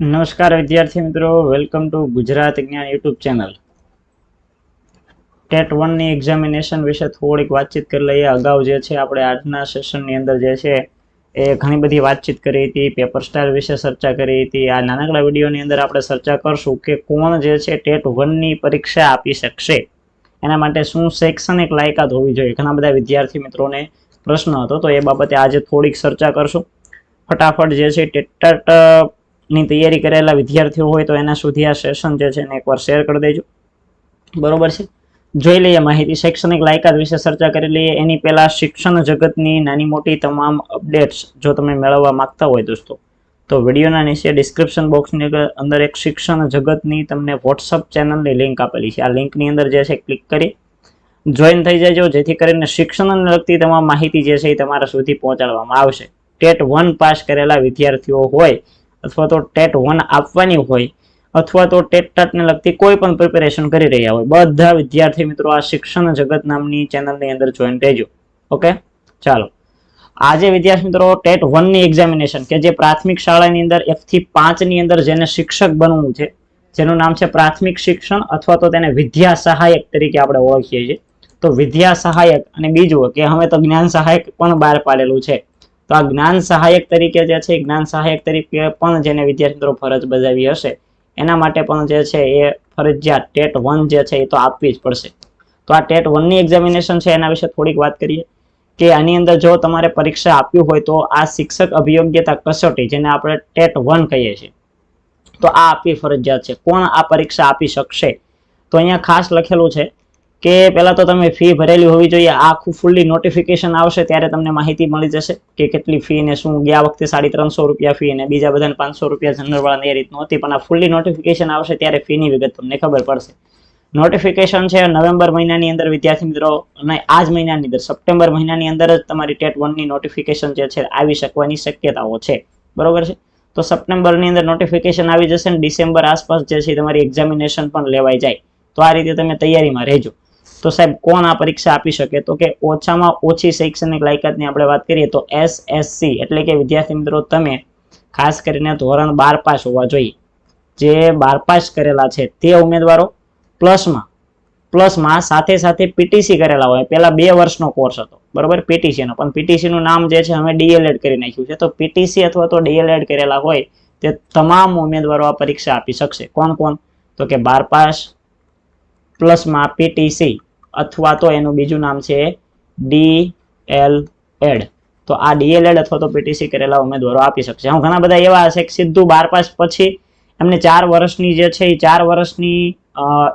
નમસ્કાર વિદ્યાર્થી મિત્રો welcome to Gujarat Gyan YouTube channel TET વનની એક્ઝામિનેશન વિશે થોડીક વાતચીત કરી લઈએ. અગાઉ જે છે, આપણે આજના સેશનની અંદર જે છે, એ ઘણી બધી વાતચીત કરી હતી પેપર સ્ટાઇલ વિશે ચર્ચા કરી હતી. આ નાનકડા વિડીયોની અંદર આપણે ચર્ચા કરશું કે કોણ જે છે ટેટ વનની પરીક્ષા આપી શકશે. એના માટે શું શૈક્ષણિક લાયકાત હોવી જોઈએ? ઘણા બધા વિદ્યાર્થી મિત્રોને પ્રશ્ન હતો, તો એ બાબતે આજે થોડીક ચર્ચા કરશું. ફટાફટ જે છે ટેટ ની તૈયારી કરેલા વિદ્યાર્થીઓ હોય તો એના સુધી આ સેશન જે છે એને એકવાર શેર કરી દેજો. બરોબર છે? જોઈ લઈએ માહિતી. શૈક્ષણિક લાયકાત વિશે ચર્ચા કરી લઈએ. એની પહેલા શિક્ષણ જગતની નાની મોટી તમામ અપડેટ્સ જો તમે મેળવવા માંગતા હોય દોસ્તો, તો વિડીયોના નીચે ડિસ્ક્રિપ્શન બોક્સની અંદર એક શિક્ષણ જગતની તમને વોટ્સઅપ ચેનલની લિંક આપેલી છે. આ લિંકની અંદર જે છે ક્લિક કરી જોઈન થઈ જજો, જેથી કરીને શિક્ષણને લગતી તમામ માહિતી જે છે એ તમારા સુધી પહોંચાડવામાં આવશે. ટેટ વન પાસ કરેલા વિદ્યાર્થીઓ હોય અથવા તો ટેટ વન આપવાની હોય, અથવા તો ટેટ ટાટને લગતી કોઈ પણ પ્રિપેરેશન કરી રહ્યા હોય. બધા વિદ્યાર્થી મિત્રો આ શિક્ષણ જગત નામની ચેનલની અંદર જોઈન રહેજો. ઓકે ચાલો. આજે વિદ્યાર્થી મિત્રો ટેટ વનની એક્ઝામિનેશન કે જે પ્રાથમિક શાળાની અંદર એક થી પાંચની અંદર જેને શિક્ષક બનવું છે, જેનું નામ છે પ્રાથમિક શિક્ષણ અથવા તો તેને વિદ્યા સહાયક તરીકે આપણે ઓળખીએ છીએ. તો વિદ્યા સહાયક અને બીજું કે હવે તો જ્ઞાન સહાયક પણ બહાર પાડેલું છે. તો આ જ્ઞાન સહાયક તરીકે જે છે, જ્ઞાન સહાયક તરીકે પણ જેને વિદ્યાર્થી મિત્રો ફરજ બજાવી હશે, એના માટે પણ જે છે, એ ફરજિયાત ટેટ વન જે છે, એ તો આપવી જ પડશે. તો આ ટેટ વનની એક્ઝામિનેશન છે, એના વિશે થોડીક વાત કરીએ કે આની અંદર જો તમારે પરીક્ષા આપ્યું હોય તો આ શિક્ષક અભિયોગ્યતા કસોટી જેને આપણે ટેટ વન કહીએ છીએ, તો આ આપવી ફરજિયાત છે. કોણ આ પરીક્ષા આપી શકશે? તો અહીંયા ખાસ લખેલું છે કે પહેલાં તો તમે ફી ભરેલી હોવી જોઈએ, આખું ફૂલ્લી નોટિફિકેશન આવશે ત્યારે તમને માહિતી મળી જશે કે કેટલી ફી ને શું, ગયા વખતે સાડી ત્રણસો રૂપિયા ફી અને બીજા બધાને પાંચસો રૂપિયા જનરલવાળાને એ રીતનું હતી, પણ આ ફૂલ્લી નોટિફિકેશન આવશે ત્યારે ફીની વિગત તમને ખબર પડશે. નોટિફિકેશન છે નવેમ્બર મહિનાની અંદર, વિદ્યાર્થી મિત્રો, અને આ જ મહિનાની અંદર, સપ્ટેમ્બર મહિનાની અંદર જ તમારી ટેટ વનની નોટિફિકેશન જે છે, આવી શકવાની શક્યતાઓ છે. બરોબર છે? તો સપ્ટેમ્બરની અંદર નોટિફિકેશન આવી જશે ને ડિસેમ્બર આસપાસ જે છે તમારી એક્ઝામિનેશન પણ લેવાઈ જાય. તો આ રીતે તમે તૈયારીમાં રહેજો. તો સાહેબ, કોણ આ પરીક્ષા આપી શકે? તો કે ઓછામાં ઓછી શૈક્ષણિક લાયકાતની આપણે વાત કરીએ તો એસએસસી એટલે કે વિદ્યાર્થી મિત્રો તમે ખાસ કરીને ધોરણ બાર પાસ હોવા જોઈએ. જે બાર પાસ કરેલા છે તે ઉમેદવારો પ્લસમાં પ્લસમાં સાથે સાથે પીટીસી કરેલા હોય. પહેલા બે વર્ષનો કોર્સ હતો. બરોબર? પીટીસી નો. પણ પીટીસી નું નામ જે છે અમે ડીએલએડ કરી નાખ્યું છે. તો પીટીસી અથવા તો ડીએલએડ કરેલા હોય તે તમામ ઉમેદવારો આ પરીક્ષા આપી શકશે. કોણ કોણ? તો કે બાર પાસ, પ્લસમાં પીટીસી અથવા તો એનું બીજું નામ છે ડી એલ એડ. તો આ ડીએલએડ અથવા તો પીટીસી કરેલા ઉમેદવારો આપી શકશે. હું ઘણા બધા એવા હશે કે સીધું બાર પાસ પછી એમને ચાર વર્ષની જે છે એ ચાર વર્ષની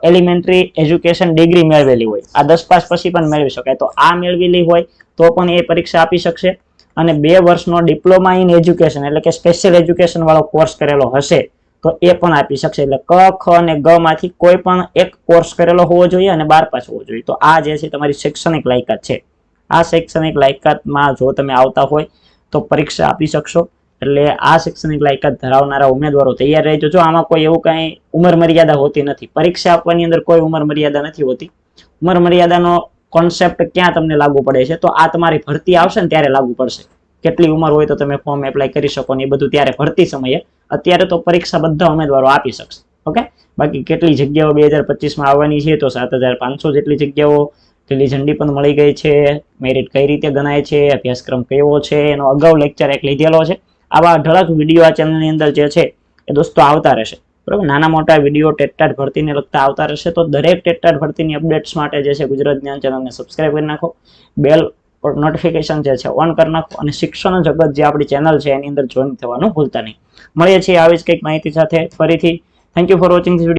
એલિમેન્ટરી એજ્યુકેશન ડિગ્રી મેળવેલી હોય. આ દસ પાસ પછી પણ મેળવી શકાય. તો આ મેળવેલી હોય તો પણ એ પરીક્ષા આપી શકશે. અને બે વર્ષનો ડિપ્લોમા ઇન એજ્યુકેશન એટલે કે સ્પેશિયલ એજ્યુકેશન વાળો કોર્સ કરેલો હશે. તો એ પણ આપી શકશે. એટલે ક, ખ અને ગ માંથી કોઈ પણ એક કોર્સ કરેલો હોવો જોઈએ અને બાર પાસ હોવો જોઈએ. તો આ જે છે તમારી શૈક્ષણિક લાયકાત છે. આ શૈક્ષણિક લાયકાતમાં જો તમે આવતા હોય તો પરીક્ષા આપી શકશો. એટલે આ શૈક્ષણિક લાયકાત ધરાવનારા ઉમેદવારો તૈયાર રહેજો. જો આમાં કોઈ એવું કાંઈ ઉંમર મર્યાદા હોતી નથી, પરીક્ષા આપવાની અંદર કોઈ ઉંમર મર્યાદા નથી હોતી. ઉંમર મર્યાદાનો કોન્સેપ્ટ ક્યાં તમને લાગુ પડે છે? તો આ તમારી ભરતી આવશે ને ત્યારે લાગુ પડશે. કેટલી ઉંમર હોય તો તમે ફોર્મ એપ્લાય કરી શકો ને એ બધું ત્યારે ભરતી સમયે. અત્યારે તો પરીક્ષા બધા ઉમેદવારો આપી શકશે. ઓકે? બાકી કેટલી જગ્યાઓ બે હજાર પચીસમાં આવવાની છે તો સાત હજાર પાંચસો જેટલી જગ્યાઓ લીલી ઝંડી પણ મળી ગઈ છે. મેરિટ કઈ રીતે ગણાય છે? અભ્યાસક્રમ કેવો છે? એનો અગાઉ લેક્ચર એક લીધેલો છે. આવા ઢળક વીડિયો આ ચેનલની અંદર જે છે એ દોસ્તો આવતા રહેશે. બરાબર? નાના મોટા વીડિયો ટેટટાટ ભરતીને લગતા આવતા રહેશે. તો દરેક ટેટટાટ ભરતીની અપડેટ્સ માટે જે છે ગુજરાત જ્ઞાન ચેનલને સબસ્ક્રાઈબ કરી નાખો. બેલ નોટિફિકેશન જે છે ઓન કરી નાખો. અને શિક્ષણ જગત જે આપણી ચેનલ છે, એની અંદર જોઈન થવાનું ભૂલતા નહીં. મળીએ છીએ આવી જ કંઈક માહિતી સાથે ફરીથી. Thank you for watching